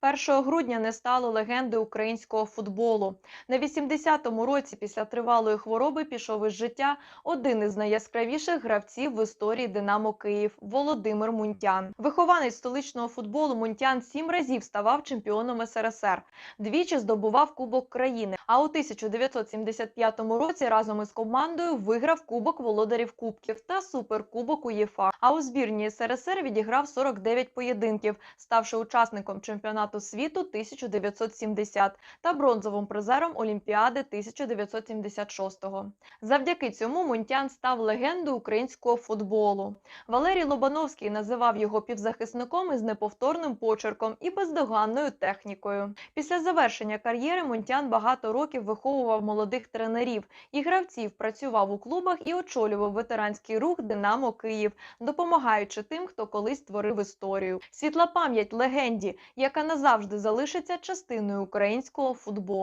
1 грудня не стало легенди українського футболу. На 80-му році після тривалої хвороби пішов із життя один із найяскравіших гравців в історії Динамо Київ Володимир Мунтян. Вихованець столичного футболу Мунтян сім разів ставав чемпіоном СРСР, двічі здобував Кубок країни. А у 1975 році разом із командою виграв Кубок володарів Кубків та Суперкубок УЄФА. А у збірні СРСР відіграв 49 поєдинків, ставши учасником чемпіонату світу 1970 та бронзовим призером Олімпіади 1976-го. Завдяки цьому Мунтян став легендою українського футболу. Валерій Лобановський називав його півзахисником із неповторним почерком і бездоганною технікою. Після завершення кар'єри Мунтян багато років виховував молодих тренерів і гравців, працював у клубах і очолював ветеранський рух Динамо Київ, допомагаючи тим, хто колись творив історію. Світла пам'ять легенді, яка назавжди залишиться частиною українського футболу.